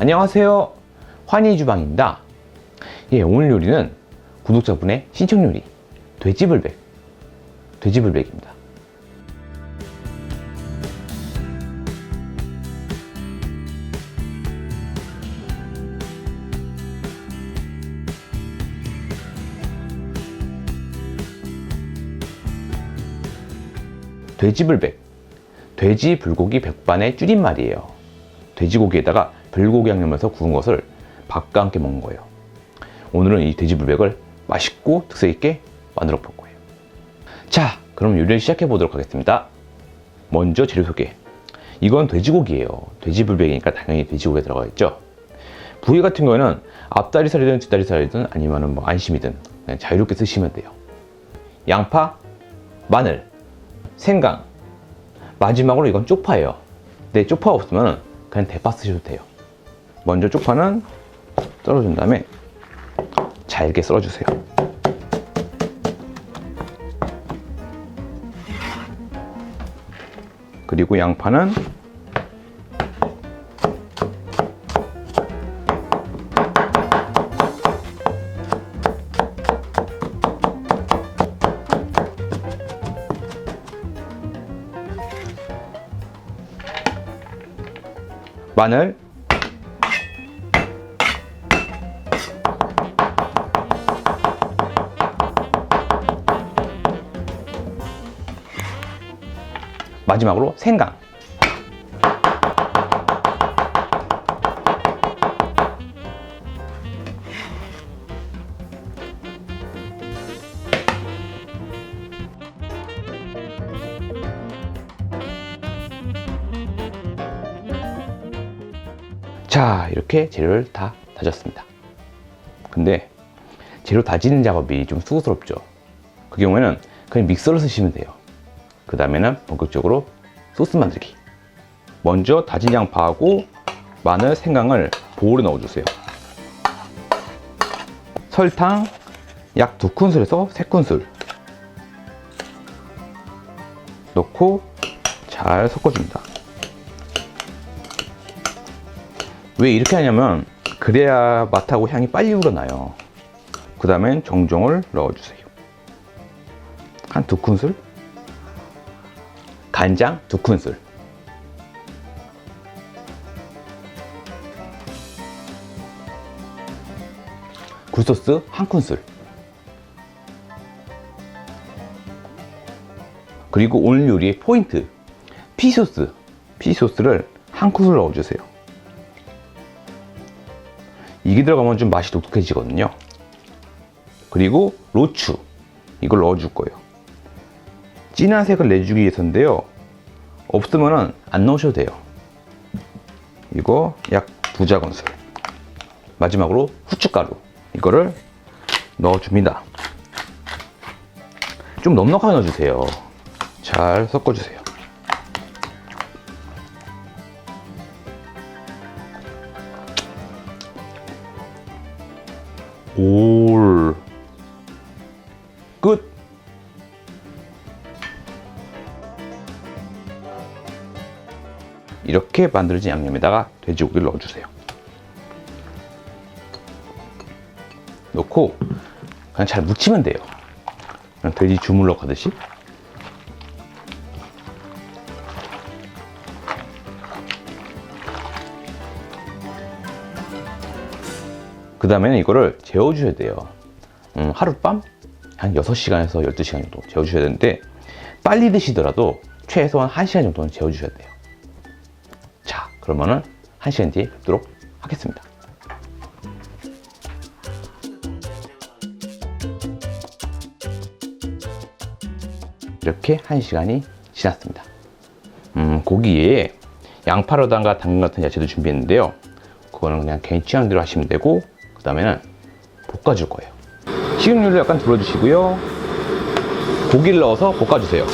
안녕하세요. 환희 주방입니다. 예, 오늘 요리는 구독자분의 신청 요리 돼지불백 돼지불백입니다. 돼지불백 돼지 불고기 백반의 줄임말이에요. 돼지고기에다가 불고기 양념을 해서 구운 것을 밥과 함께 먹는 거예요. 오늘은 이 돼지 불백을 맛있고 특색 있게 만들어 볼 거예요. 자, 그럼 요리를 시작해 보도록 하겠습니다. 먼저 재료 소개. 이건 돼지고기예요. 돼지 불백이니까 당연히 돼지고기가 들어가 있죠. 부위 같은 경우에는 앞다리살이든 뒷다리살이든 아니면 뭐 안심이든 자유롭게 쓰시면 돼요. 양파, 마늘, 생강, 마지막으로 이건 쪽파예요. 근데 쪽파 없으면 그냥 대파 쓰셔도 돼요. 먼저 쪽파는 썰어준 다음에 잘게 썰어주세요. 그리고 양파는 마늘 마지막으로 생강. 자 이렇게 재료를 다 다졌습니다. 근데 재료 다지는 작업이 좀 수고스럽죠. 그 경우에는 그냥 믹서를 쓰시면 돼요 그 다음에는 본격적으로 소스 만들기. 먼저 다진 양파하고 마늘, 생강을 보울에 넣어주세요. 설탕 약 2큰술에서 3큰술. 넣고 잘 섞어줍니다. 왜 이렇게 하냐면 그래야 맛하고 향이 빨리 우러나요. 그 다음엔 정종을 넣어주세요. 한 두 큰술 간장 두 큰술. 굴소스 한 큰술. 그리고 오늘 요리의 포인트 피소스. 피소스를 한 큰술 넣어주세요. 이게 들어가면 좀 맛이 독특해지거든요. 그리고 로추. 이걸 넣어줄 거예요. 진한 색을 내주기 위해서인데요. 없으면은 안 넣으셔도 돼요. 이거 약 두 작은 술. 마지막으로 후춧가루 이거를 넣어줍니다. 좀 넉넉하게 넣어주세요. 잘 섞어주세요. 올. 끝. 이렇게 만들어진 양념에다가 돼지고기를 넣어주세요. 넣고 그냥 잘 묻히면 돼요. 그냥 돼지 주물러 가듯이. 그 다음에는 이거를 재워주셔야 돼요. 음, 하룻밤? 한 6시간에서 12시간 정도 재워주셔야 되는데, 빨리 드시더라도 최소한 1시간 정도는 재워주셔야 돼요. 자, 그러면은 1시간 뒤에 뵙도록 하겠습니다. 이렇게 1시간이 지났습니다. 음, 고기에 양파로다가 당근 같은 야채도 준비했는데요. 그거는 그냥 개인 취향대로 하시면 되고, 그 다음에는 볶아줄 거예요. 식용유를 약간 둘러주시고요. 고기를 넣어서 볶아주세요.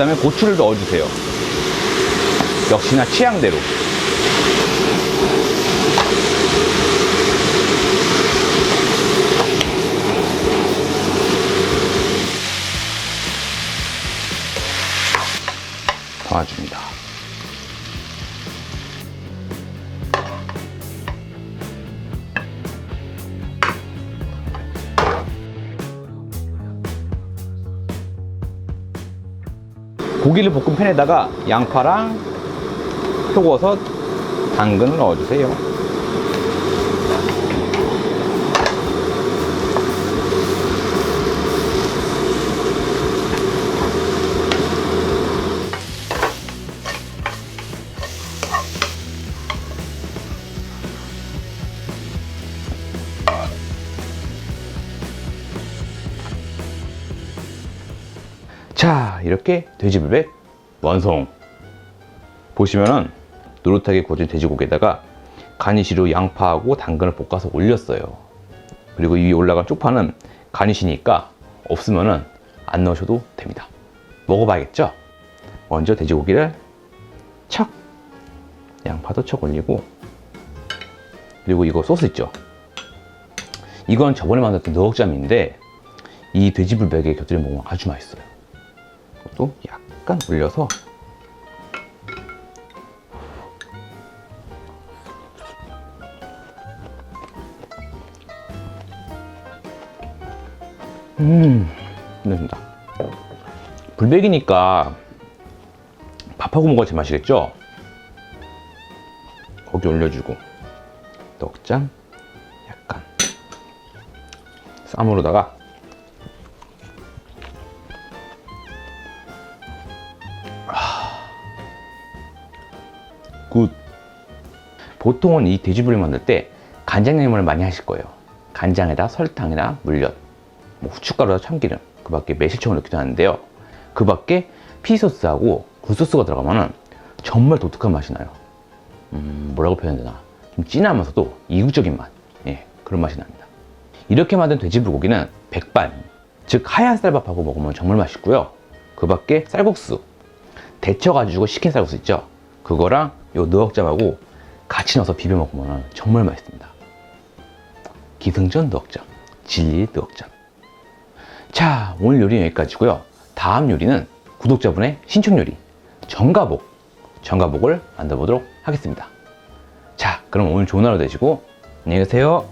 다음에 고추를 넣어주세요. 역시나 취향대로. 담아줍니다. 고기를 볶은 팬에다가 양파랑 표고버섯, 당근을 넣어주세요. 이렇게 돼지불백 완성. 보시면은 노릇하게 구워진 돼지고기에다가 가니쉬로 양파하고 당근을 볶아서 올렸어요. 그리고 이 위에 올라간 쪽파는 가니쉬니까 없으면은 안 넣으셔도 됩니다. 먹어봐야겠죠? 먼저 돼지고기를 척 양파도 척 올리고 그리고 이거 소스 있죠? 이건 저번에 만들었던 너흑잠인데 이 돼지불백에 곁들여 먹으면 아주 맛있어요. 또 약간 올려서 음, 됩니다. 불백이니까 밥하고 먹어야 제맛이겠죠? 거기 올려주고 떡장 약간 쌈으로다가 보통은 이 돼지불을 만들 때 간장 양념을 많이 하실 거예요. 간장에다 설탕이나 물엿, 뭐 후춧가루나 참기름, 그 밖에 매실청을 넣기도 하는데요. 그 밖에 피소스하고 굴소스가 들어가면은 정말 독특한 맛이 나요. 음, 뭐라고 표현해야 되나. 좀 진하면서도 이국적인 맛. 예, 그런 맛이 납니다. 이렇게 만든 돼지 불고기는 백반, 즉 하얀 쌀밥하고 먹으면 정말 맛있고요. 그 밖에 쌀국수, 데쳐가지고 식힌 쌀국수 있죠? 그거랑 요 너흑잠하고 같이 넣어서 비벼 먹으면 정말 맛있습니다. 기승전 너흑잠, 진리 너흑잠. 자, 오늘 요리는 여기까지고요. 다음 요리는 구독자분의 신청 요리, 정가복, 정가복을 만들어 보도록 하겠습니다. 자, 그럼 오늘 좋은 하루 되시고 안녕히 계세요.